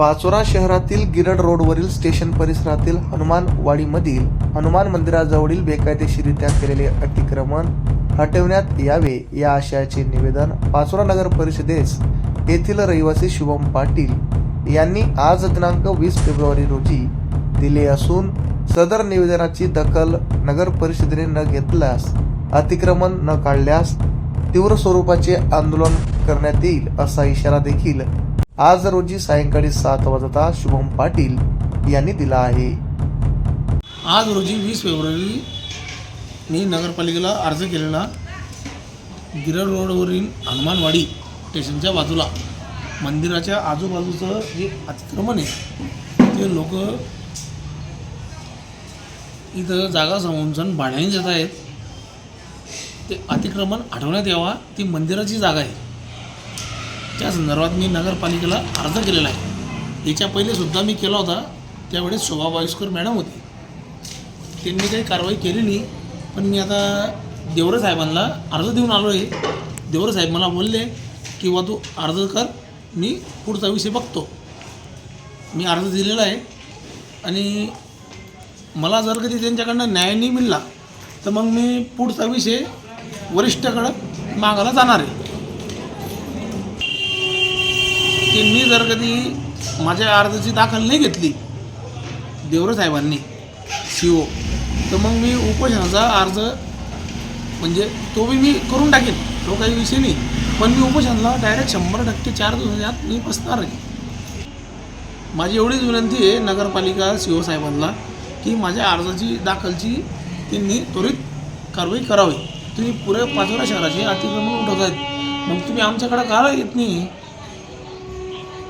पाचोरा शहरातील गिरड रोडवरील स्टेशन परिसरातील हनुमानवाडीमधील हनुमान मंदिराजवळील बेकायदेशीरित्या केलेले अतिक्रमण हटवण्यात यावे या आशयाचे निवेदन पाचोरा नगर परिषदेस येथील रहिवासी शुभम पाटील यांनी आज दिनांक वीस फेब्रुवारी रोजी दिले असून सदर निवेदनाची दखल नगर परिषदेने न घेतल्यास अतिक्रमण न काढल्यास तीव्र स्वरूपाचे आंदोलन करण्यात येईल असा इशारा देखील आज रोजी सायंकाळी सात वाजता शुभम पाटील यांनी दिला आहे. आज रोजी वीस फेब्रुवारी मी नगरपालिकेला अर्ज केलेला. गिरड रोडवरील हनुमानवाडी स्टेशनच्या बाजूला मंदिराच्या आजूबाजूचं जे अतिक्रमण आहे ते लोक इथं जागा समजून भाड्याने देत आहेत. ते अतिक्रमण हटवण्यात यावा ती मंदिराची जागा आहे. त्या संदर्भात मी नगरपालिकेला अर्ज केलेला आहे. याच्या पहिले सुद्धा मी केला होता त्यावेळेस शोभा बाईस्कर मॅडम होती. त्यांनी काही कारवाई केली नाही पण मी आता देवरे साहेबांना अर्ज देऊन आलो आहे देवरे साहेब मला बोलले किंवा तू अर्ज कर मी पुढचा विषय बघतो. मी अर्ज दिलेला आहे. आणि मला जर कधी त्यांच्याकडनं न्याय नाही मिळला तर मग मी पुढचा विषय वरिष्ठाकडं मागायला जाणार आहे. की मी जर कधी माझ्या अर्जाची दाखल नाही घेतली देवरे साहेबांनी सी ओ तर मग मी उपोषणाचा अर्ज म्हणजे तो बी मी करून टाकेन तो काही विषय नाही. पण मी उपोषणाला डायरेक्ट शंभर टक्के चार दिवसात मी बसणार आहे. माझी एवढीच विनंती आहे नगरपालिका सी ओ साहेबांना की माझ्या अर्जाची दाखलची त्यांनी त्वरित कारवाई करावी. तुम्ही पुऱ्या पाचोरा शहराचे अतिक्रमण उठवत आहेत मग तुम्ही आमच्याकडे का येत नाही?